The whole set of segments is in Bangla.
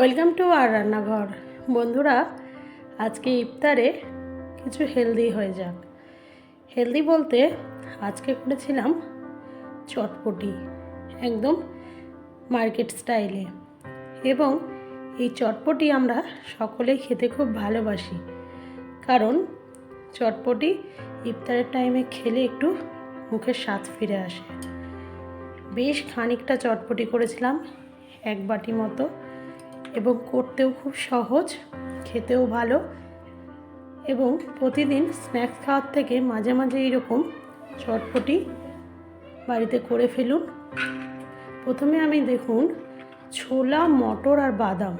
ওয়েলকাম টু আর রান্নাঘর। বন্ধুরা, আজকে ইফতারে কিছু হেলদি হয়ে যাক। হেলদি বলতে আজকে করেছিলাম চটপটি, একদম মার্কেট স্টাইলে। এবং এই চটপটি আমরা সকলেই খেতে খুব ভালোবাসি। কারণ চটপটি ইফতারের টাইমে খেলে একটু মুখের স্বাদ ফিরে আসে। বেশ খানিকটা চটপটি করেছিলাম, এক বাটি মতো। এবং করতেও খুব সহজ, খেতেও ভালো এবং প্রতিদিন স্ন্যাক্স খাওয়ার থেকে মাঝে মাঝে এইরকম চটপটি বাড়িতে করে ফেলুন। প্রথমে আমি দেখুন, ছোলা, মটর আর বাদাম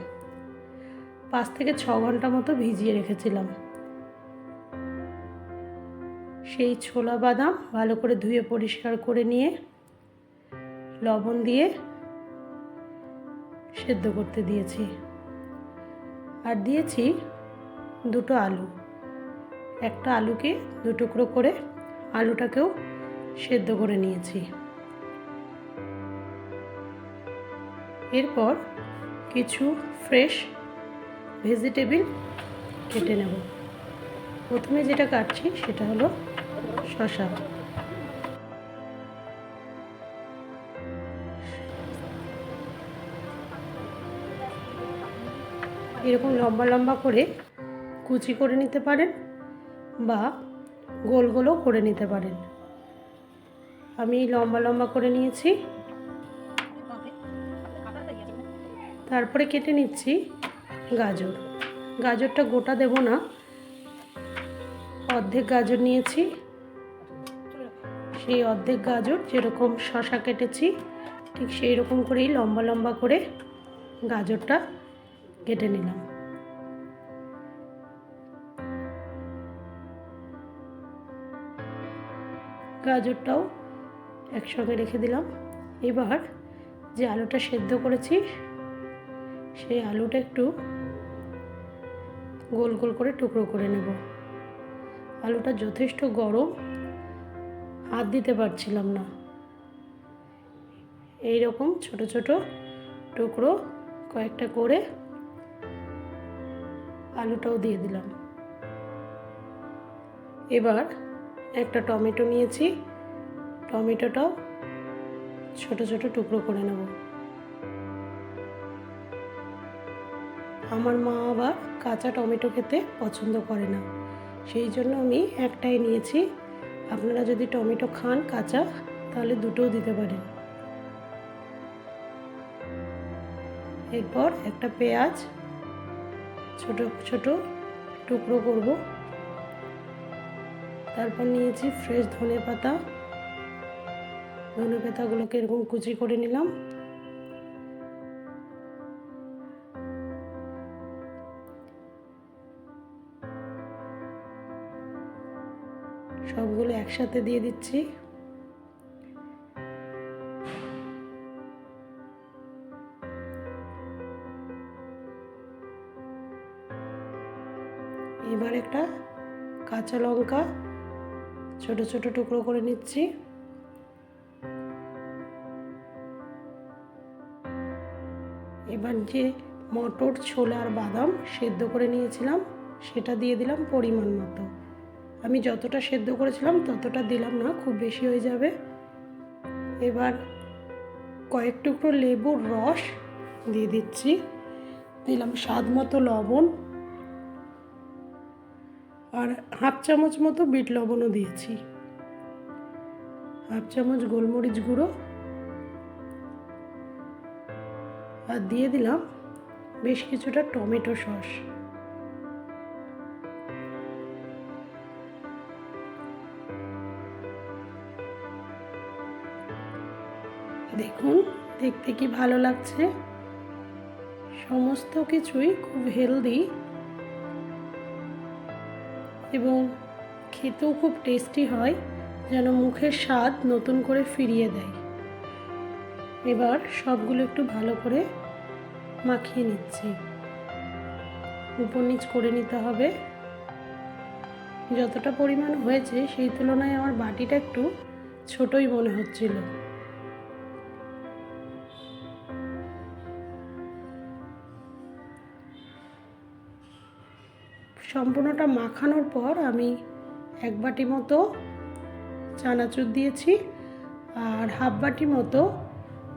পাঁচ থেকে ছ ঘণ্টা মতো ভিজিয়ে রেখেছিলাম। সেই ছোলা বাদাম ভালো করে ধুয়ে পরিষ্কার করে নিয়ে লবণ দিয়ে সেদ্ধ করতে দিয়েছি। আর দিয়েছি দুটো আলু। একটা আলুকে দু টুকরো করে আলুটাকেও সেদ্ধ করে নিয়েছি। এরপর কিছু ফ্রেশ ভেজিটেবিল কেটে নেব। প্রথমে যেটা কাটছি সেটা হলো শশা এরকম লম্বা লম্বা করে কুচি করে নিতে পারেন বা গোল গোলও করে নিতে পারেন। আমি লম্বা লম্বা করে নিয়েছি। তারপরে কেটে নিচ্ছি গাজর। গাজরটা গোটা দেব না। অর্ধেক গাজর নিয়েছি। সেই অর্ধেক গাজর যেরকম শশা কেটেছি, ঠিক সেই রকম করেই লম্বা লম্বা করে গাজরটা কেটে নিলাম। গাজরটাও একসঙ্গে রেখে দিলাম। এবার যে আলুটা সেদ্ধ করেছি, সেই আলুটা একটু গোল গোল করে টুকরো করে নেব। আলুটা যথেষ্ট গরম, হাত দিতে পারছিলাম না। এই রকম ছোট ছোট টুকরো কয়েকটা করে আলুটাও দিয়ে দিলাম। এবার একটা টমেটো নিয়েছি। টমেটোটাও ছোট ছোট টুকরো করে নেব। আমার মা আবার কাঁচা টমেটো খেতে পছন্দ করে না। সেই জন্য আমি একটাই নিয়েছি। আপনারা যদি টমেটো খান কাঁচা, তাহলে দুটোও দিতে পারেন। এরপর একটা পেঁয়াজ ছোট ছোট টুকরো করব। তারপর নিয়েছি ফ্রেশ ধনে পাতা। ধনে পাতাগুলোকে এরকম কুচি করে নিলাম। সবগুলো একসাথে দিয়ে দিচ্ছি। এবার একটা কাঁচা লঙ্কা ছোট ছোট টুকরো করে নিচ্ছি। এবার যে মটর, ছোলা আর বাদাম সেদ্ধ করে নিয়েছিলাম, সেটা দিয়ে দিলাম পরিমাণ মতো। আমি যতটা সেদ্ধ করেছিলাম ততটা দিলাম না, খুব বেশি হয়ে যাবে। এবার কয়েক টুকরো লেবুর রস দিয়ে দিচ্ছি। দিলাম স্বাদ মতো লবণ আর হাফ চামচ মতো বিট লবণও দিয়েছি। হাফ চামচ গোলমরিচ গুঁড়ো। আর দিয়ে দিলাম বেশ কিছুটা টমেটো সস। দেখুন, দেখতে কি ভালো লাগছে? সমস্ত কিছুই খুব হেলদি এবং খেতেও খুব টেস্টি হয়, যেন মুখের স্বাদ নতুন করে ফিরিয়ে দেয়। এবার সবগুলো একটু ভালো করে মাখিয়ে নিচ্ছি। উপর নিচ করে নিতে হবে। যতটা পরিমাণ হয়েছে, সেই তুলনায় আমার বাটিটা একটু ছোটই মনে হচ্ছিল। সম্পূর্ণটা মাখানোর পর আমি এক বাটি মতো চানাচুর দিয়েছি আর হাফ বাটি মতো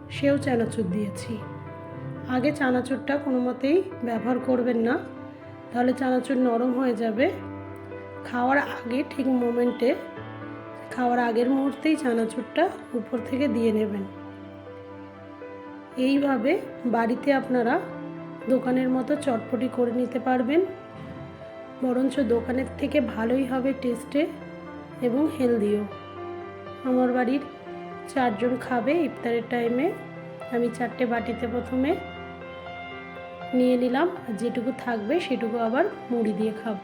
সেও চানাচুর দিয়েছি। আগে চানাচুরটা কোনো মতেই ব্যবহার করবেন না, তাহলে চানাচুর নরম হয়ে যাবে। খাওয়ার আগে ঠিক মোমেন্টে, খাওয়ার আগের মুহূর্তেই চানাচুরটা উপর থেকে দিয়ে নেবেন। এইভাবে বাড়িতে আপনারা দোকানের মতো চটপটি করে নিতে পারবেন। বরঞ্চ দোকানের থেকে ভালোই হবে টেস্টে এবং হেলদিও। আমার বাড়ির চারজন খাবে ইফতারের টাইমে। আমি চারটে বাটিতে প্রথমে নিয়ে নিলাম আর যেটুকু থাকবে সেটুকু আবার মুড়ি দিয়ে খাব।